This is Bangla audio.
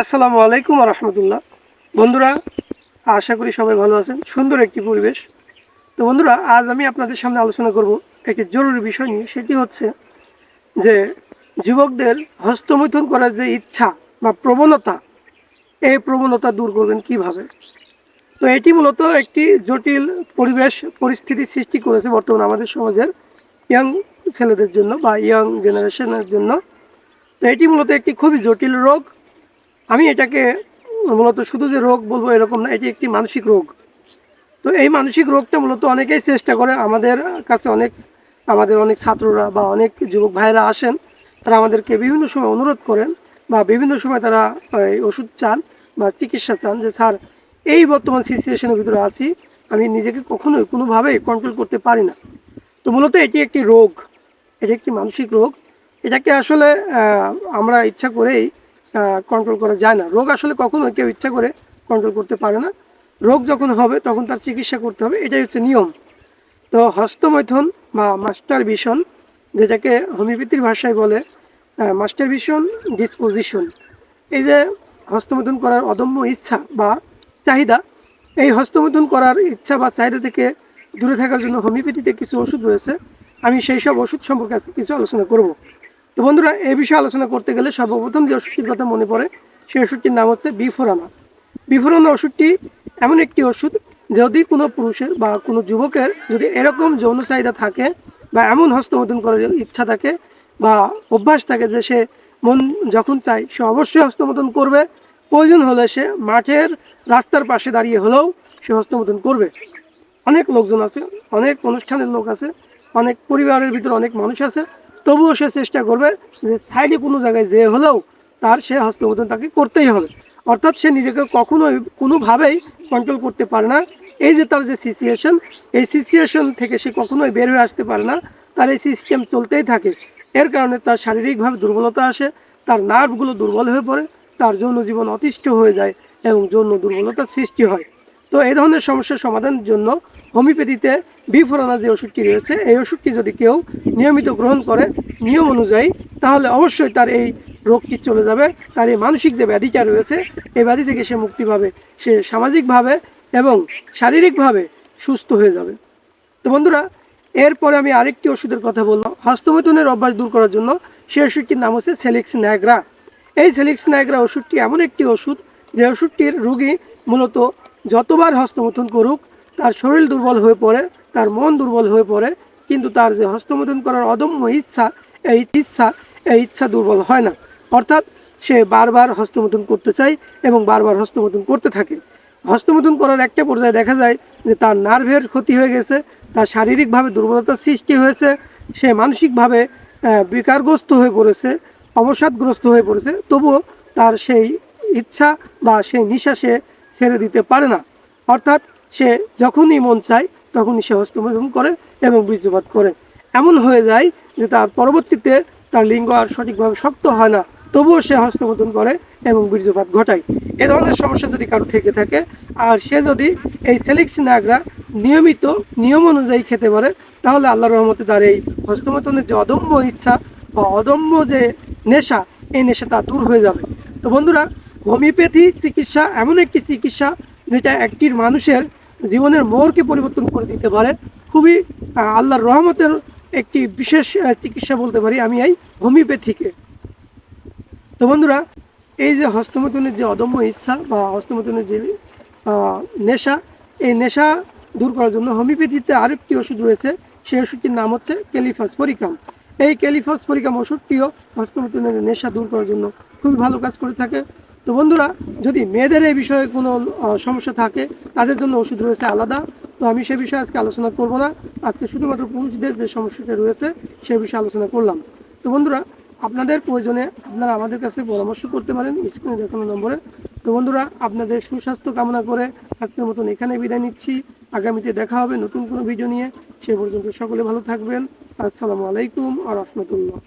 আসসালামু আলাইকুম রহমতুল্লাহ। বন্ধুরা, আশা করি সবাই ভালো আছেন। সুন্দর একটি পরিবেশ। তো বন্ধুরা, আজ আমি আপনাদের সামনে আলোচনা করব একটি জরুরি বিষয় নিয়ে। সেটি হচ্ছে যে যুবকদের হস্তমৈথুন করার যে ইচ্ছা বা প্রবণতা, এই প্রবণতা দূর করবেন কীভাবে? তো এটি মূলত একটি জটিল পরিবেশ, পরিস্থিতি সৃষ্টি করেছে বর্তমান আমাদের সমাজের ইয়াং ছেলেদের জন্য বা ইয়াং জেনারেশনের জন্য। তো এটি মূলত একটি খুবই জটিল রোগ। আমি এটাকে মূলত শুধু যে রোগ বলব এরকম না, এটি একটি মানসিক রোগ। তো এই মানসিক রোগটা মূলত অনেকেই চেষ্টা করে, আমাদের কাছে অনেক, আমাদের অনেক ছাত্ররা বা অনেক যুবক ভাইরা আসেন, তারা আমাদেরকে বিভিন্ন সময় অনুরোধ করেন বা বিভিন্ন সময় তারা, এই ওষুধ চান বা চিকিৎসা চান যে, স্যার, এই বর্তমান সিচুয়েশনের ভিতরে আছি, আমি নিজেকে কখনোই কোনোভাবেই কন্ট্রোল করতে পারি না। তো মূলত এটি একটি রোগ, এটি একটি মানসিক রোগ। এটাকে আসলে আমরা ইচ্ছা করেই কন্ট্রোল করা যায় না। রোগ আসলে কখনো কেউ ইচ্ছা করে কন্ট্রোল করতে পারে না। রোগ যখন হবে, তখন তার চিকিৎসা করতে হবে। এটাই হচ্ছে নিয়ম। তো হস্তমৈথুন বা মাস্টার ভিশন, যেটাকে হোমিওপ্যাথির ভাষায় বলে মাস্টার ভিশন, ডিসপোজিশন, এই যে হস্তমৈথুন করার অদম্য ইচ্ছা বা চাহিদা, এই হস্তমৈথুন করার ইচ্ছা বা চাহিদা থেকে দূরে থাকার জন্য হোমিওপ্যাথিতে কিছু ওষুধ রয়েছে। আমি সেই সব ওষুধ সম্পর্কে কিছু আলোচনা করব। তো বন্ধুরা এই বিষয়ে আলোচনা করতে গেলে সর্বপ্রথম যে ওষুধটির কথা মনে পড়ে, সেই ওষুধটির নাম হচ্ছে বিফোরানা। বিফোরানা ওষুধটি এমন একটি ওষুধ, যদি কোনো পুরুষের বা কোনো যুবকের যদি এরকম যৌন চাহিদা থাকে বা এমন হস্তমৈথুন করার ইচ্ছা থাকে বা অভ্যাস থাকে যে সে মন যখন চায়, সে অবশ্যই হস্তমৈথুন করবে। প্রয়োজন হলে সে মাঠের রাস্তার পাশে দাঁড়িয়ে হলেও সে হস্তমৈথুন করবে। অনেক লোকজন আছে, অনেক অনুষ্ঠানের লোক আছে, অনেক পরিবারের ভিতরে অনেক মানুষ আছে তবুও সে চেষ্টা করবে যে সাইডে কোনো জায়গায় যে হলেও তার সে হস্তমৈথুন তাকে করতেই হবে। অর্থাৎ সে নিজেকে কখনোই কোনোভাবেই কন্ট্রোল করতে পারে না। এই যে তার যে সিচুয়েশন এই সিচুয়েশন থেকে সে কখনোই বের হয়ে আসতে পারে না। তার এই সিস্টেম চলতেই থাকে। এর কারণে তার শারীরিকভাবে দুর্বলতা আসে, তার নার্ভগুলো দুর্বল হয়ে পড়ে, তার যৌন জীবন অতিষ্ঠ হয়ে যায় এবং যৌন দুর্বলতার সৃষ্টি হয়। তো এই ধরনের সমস্যার সমাধানের জন্য হোমিওপ্যাথিতে বিফোরানা যে ওষুধটি রয়েছে, এই ওষুধটি যদি কেউ নিয়মিত গ্রহণ করে নিয়ম অনুযায়ী, তাহলে অবশ্যই তার এই রোগটি চলে যাবে, তার এই মানসিক যে ব্যাধিটা রয়েছে, এই ব্যাধি থেকে সে মুক্তি পাবে, সে সামাজিকভাবে এবং শারীরিকভাবে সুস্থ হয়ে যাবে। তো বন্ধুরা, এরপরে আমি আরেকটি ওষুধের কথা বললাম হস্তমৈথুনের অভ্যাস দূর করার জন্য সেই ওষুধটির নাম হচ্ছে সেলিক্স ন্যাগ্রা। এই সেলিক্স ন্যাগ্রা ওষুধটি এমন একটি ওষুধ, যে ওষুধটির রুগী মূলত যতবার হস্তমৈথুন করুক তার শরীর দুর্বল হয়ে পড়ে, তার মন দুর্বল হয়ে পড়ে, কিন্তু তার যে হস্তমৈথুন করার অদম্য ইচ্ছা, এই ইচ্ছা এই ইচ্ছা দুর্বল হয় না। অর্থাৎ সে বারবার হস্তমৈথুন করতে চায় এবং বারবার হস্তমৈথুন করতে থাকে। হস্তমৈথুন করার একটা পর্যায়ে দেখা যায় যে তার নার্ভের ক্ষতি হয়ে গেছে, তার শারীরিকভাবে দুর্বলতার সৃষ্টি হয়েছে, সে মানসিকভাবে বিকারগ্রস্ত হয়ে পড়েছে, অবসাদগ্রস্ত হয়ে পড়েছে, তবুও তার সেই ইচ্ছা বা সেই নিশা সে ছেড়ে দিতে পারে না। অর্থাৎ সে যখনই মন চায়, তখনই সে হস্তমৈথুন করে এবং বীর্যপাত করে। এমন হয়ে যায় যে তার পরবর্তীতে তার লিঙ্গ আর সঠিকভাবে শক্ত হয় না, তবুও সে হস্তমৈথুন করে এবং বীর্যপাত ঘটায়। এ ধরনের সমস্যা যদি কারও থেকে থাকে, আর সে যদি এই সেলিক্স নাগরা নিয়মিত নিয়ম অনুযায়ী খেতে পারে, তাহলে আল্লাহ রহমতে তার এই হস্তমৈথুনের যে অদম্য ইচ্ছা বা অদম্য যে নেশা, এই নেশা তা দূর হয়ে যাবে। তো বন্ধুরা, হোমিওপ্যাথি চিকিৎসা এমন একটি চিকিৎসা যেটা একটির মানুষের জীবনের মোড়কে পরিবর্তন করে দিতে পারে। খুবই আল্লাহর রহমতের একটি বিশেষ চিকিৎসা বলতে পারি আমি এই হোমিওপ্যাথিকে। তো বন্ধুরা, এই যে হস্তমৈথুনের যে অদম্য ইচ্ছা বা হস্তমৈথুনের যে নেশা, এই নেশা দূর করার জন্য হোমিওপ্যাথিতে আরেকটি ওষুধ রয়েছে। সেই ওষুধটির নাম হচ্ছে ক্যালিফাসপরিকাম এই ক্যালিফাসপরিকাম ওষুধটিও হস্তমৈথুনের নেশা দূর করার জন্য খুবই ভালো কাজ করে থাকে। তো বন্ধুরা, যদি মেয়েদের এই বিষয়ে কোনো সমস্যা থাকে, তাদের জন্য ওষুধ রয়েছে আলাদা। তো আমি সে বিষয়ে আজকে আলোচনা করব না। আজকে শুধুমাত্র পুরুষদের যে সমস্যাটা রয়েছে, সে বিষয়ে আলোচনা করলাম। তো বন্ধুরা, আপনাদের প্রয়োজনে আপনারা আমাদের কাছে পরামর্শ করতে পারেন স্ক্রিনে দেখানো নম্বরে। তো বন্ধুরা, আপনাদের সুস্বাস্থ্য কামনা করে আজকের মতন এখানে বিদায় নিচ্ছি। আগামীতে দেখা হবে নতুন কোনো ভিডিও নিয়ে। সে পর্যন্ত সকলে ভালো থাকবেন। আসসালামু আলাইকুম আর রহমতুল্লাহ।